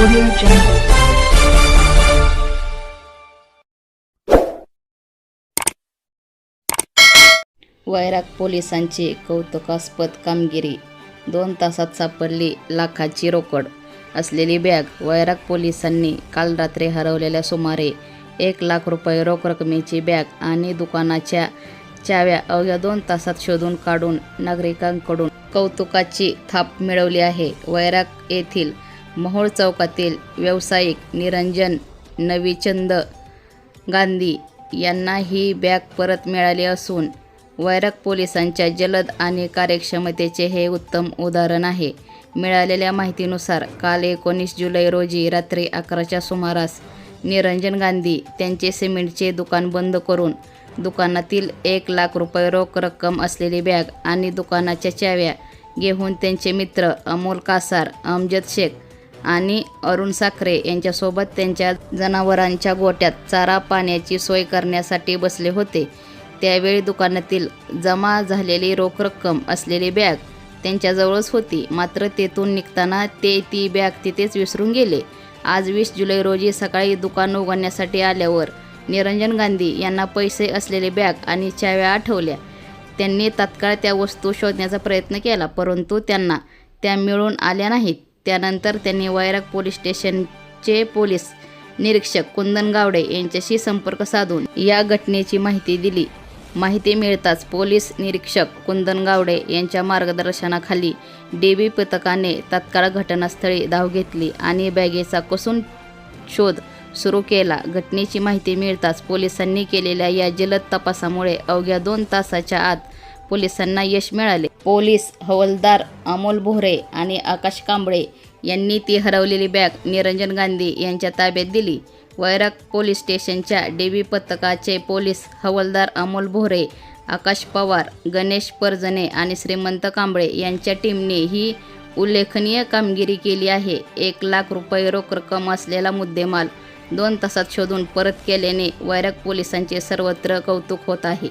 Audio Jungle. वैराग पोलिसांची कौतुकास्पद कामगिरी. दोन तासात सापडली लाखाची रोकड. असलेली बॅग वैराग पोलिसांनी काल रात्री हरवलेल्या सुमारे एक लाख रुपये रोख रकमेची बॅग आणि दुकानाच्या चाव्या अवघ्या दोन तासात शोधून काढून नागरिकांकडून कौतुकाची थाप मिळवली आहे. वैराग येथील मोहोळ चौकातील व्यावसायिक निरंजन नवीचंद गांधी यांना ही बॅग परत मिळाली असून वैराग पोलिसांच्या जलद आणि कार्यक्षमतेचे हे उत्तम उदाहरण आहे. मिळालेल्या माहितीनुसार काल एकोणीस जुलै रोजी रात्री अकराच्या सुमारास निरंजन गांधी त्यांचे सिमेंटचे दुकान बंद करून दुकानातील एक लाख रुपये रोख रक्कम असलेली बॅग आणि दुकानाच्या चाव्या घेऊन त्यांचे मित्र अमोल कासार अमजद शेख आणि अरुण साखरे यांच्यासोबत त्यांच्या जनावरांच्या गोट्यात चारा पाण्याची सोय करण्यासाठी बसले होते. त्यावेळी दुकानातील जमा झालेली रोख रक्कम असलेली बॅग त्यांच्याजवळच होती. मात्र तेथून निघताना ते ती बॅग तिथेच विसरून गेले. आज वीस जुलै रोजी सकाळी दुकान उघडण्यासाठी आल्यावर निरंजन गांधी यांना पैसे असलेले बॅग आणि चाव्या आठवल्या. त्यांनी तात्काळ त्या वस्तू शोधण्याचा प्रयत्न केला परंतु त्यांना त्या मिळून आल्या नाहीत. त्यानंतर त्यांनी वैराग पोलीस स्टेशनचे पोलीस निरीक्षक कुंदन गावडे यांच्याशी संपर्क साधून या घटनेची माहिती दिली. माहिती मिळताच पोलीस निरीक्षक कुंदन गावडे यांच्या मार्गदर्शनाखाली डीबी पथकाने तत्काळ घटनास्थळी धाव घेतली आणि बॅगेचा कसून शोध सुरू केला. घटनेची माहिती मिळताच पोलिसांनी केलेल्या या जलद तपासामुळे अवघ्या दोन तासाच्या आत पोलिसांना यश मिळाले. पोलीस हवालदार अमोल भोरे आणि आकाश कांबळे यांनी ती हरवलेली बॅग निरंजन गांधी यांच्या ताब्यात दिली. वैराग पोलीस स्टेशनच्या डेबी पथकाचे पोलीस हवालदार अमोल भोरे आकाश पवार गणेश परजने आणि श्रीमंत कांबळे यांच्या टीमने ही उल्लेखनीय कामगिरी केली आहे. एक लाख रुपये रोख रक्कम असलेला मुद्देमाल दोन तासात शोधून परत केल्याने वैराग पोलिसांचे सर्वत्र कौतुक होत आहे.